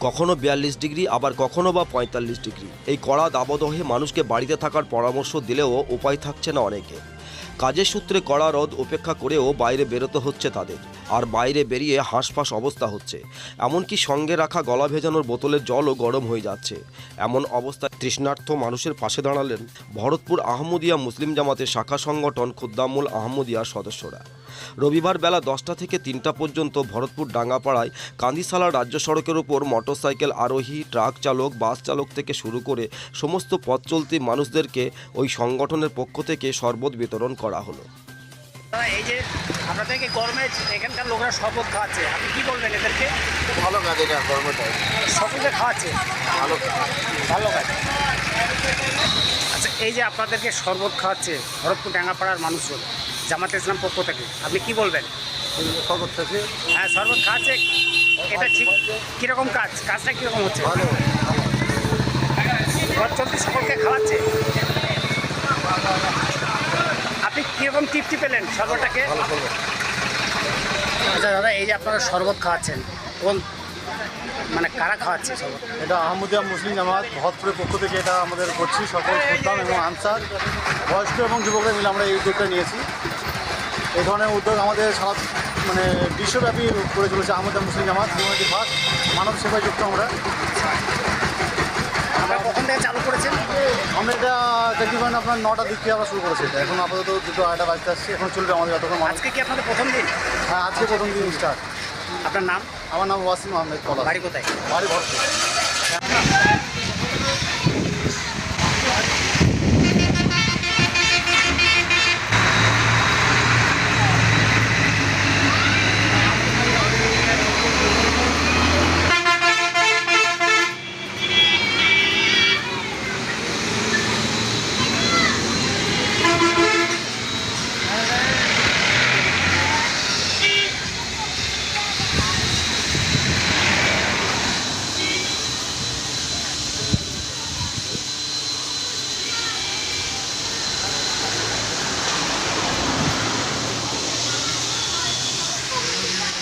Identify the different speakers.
Speaker 1: কখনো বিয়াল্লিশ ডিগ্রি, আবার কখনো বা পঁয়তাল্লিশ ডিগ্রি। এই কড়া দাবদহে মানুষকে বাড়িতে থাকার পরামর্শ দিলেও উপায় থাকছে না অনেকে। কাজের সূত্রে কড়া রদ উপেক্ষা করেও বাইরে বেরোতে হচ্ছে তাদের। আর বাইরে বেরিয়ে হাঁসফাঁস অবস্থা হচ্ছে। এমনকি সঙ্গে রাখা গলা ভেজানোর বোতলের জলও গরম হয়ে যাচ্ছে। এমন অবস্থায় তৃষ্ণার্থ মানুষের পাশে দাঁড়ালেন ভরতপুর আহমদিয়া মুসলিম জামাতের শাখা সংগঠন খুদ্দামুল আহমদিয়ার সদস্যরা। রবিবার বেলা দশটা থেকে তিনটা পর্যন্ত ভরতপুর ডাঙ্গাপাড়ায় কান্দিসালা রাজ্য সড়কের ওপর মোটরসাইকেল, আরোহী, ট্রাক চালক, বাস চালক থেকে শুরু করে সমস্ত পথ চলতি মানুষদেরকে ওই সংগঠনের পক্ষ থেকে শরবত বিতরণ করা হলো।
Speaker 2: এই যে আপনাদেরকে গরমে এখানকার লোকরা শরবত খাওয়াচ্ছে। আপনি কি বলবেন এদেরকে?
Speaker 3: ভালো কাজ এটা কর্মটাই
Speaker 2: সকলকে খাওয়াচ্ছে?
Speaker 3: ভালো
Speaker 2: ভালো কাজ। আচ্ছা এই যে আপনাদেরকে শরবত খাওয়াচ্ছে ভরতপুর ডাঙ্গাপাড়ার মানুষজন জামাত ইসলাম পক্ষ থেকে আপনি কি বলবেন?
Speaker 3: খবর থেকে
Speaker 2: হ্যাঁ শরবত খাওয়াচ্ছে। এটা ঠিক কীরকম কাজ? কাজটা কীরকম হচ্ছে?
Speaker 3: ভালো।
Speaker 2: ঘর চলতি সকলকে খাওয়াচ্ছে আপনি কীরকম তৃপ্তি পেলেন শরবতটাকে। আচ্ছা দাদা এই যে আপনারা শরবত খাওয়াচ্ছেন কোন মানে কারা খাওয়াচ্ছে শরবত?
Speaker 3: এটা আহমদিয়া মুসলিম জামাত ভরতপুরের পক্ষ থেকে এটা আমাদের করছি সকল খুদ্দাম এবং আনসার বয়স্ক এবং যুবকরা মিলে আমরা এই উদ্যোগটা নিয়েছি। এই ধরনের উদ্যোগ আমাদের সারা মানে বিশ্বব্যাপী করে চলেছে আহমদিয়া মুসলিম জামাত হিউম্যানিটি ফার্স্ট মানব সেবায় যুক্ত আমরা।
Speaker 2: আপনারা কখন থেকে চালু করেছেন?
Speaker 3: আমরা এটা তকরিবান আপনার নটা দিক থেকে আমরা শুরু করেছি। এটা এখন আপাতত দুটো আড়াইটা বাজতে আসছে এখন চলবে আমাদের যতক্ষণ
Speaker 2: আজকে কি আপনাদের প্রথম দিন?
Speaker 3: হ্যাঁ আজকে প্রথম দিন স্টার্ট
Speaker 2: আপনার নাম?
Speaker 3: আমার নাম ওয়াসিম আহমেদ কলা
Speaker 2: বাড়ি কোথায়?
Speaker 3: বাড়ি ভরতপুর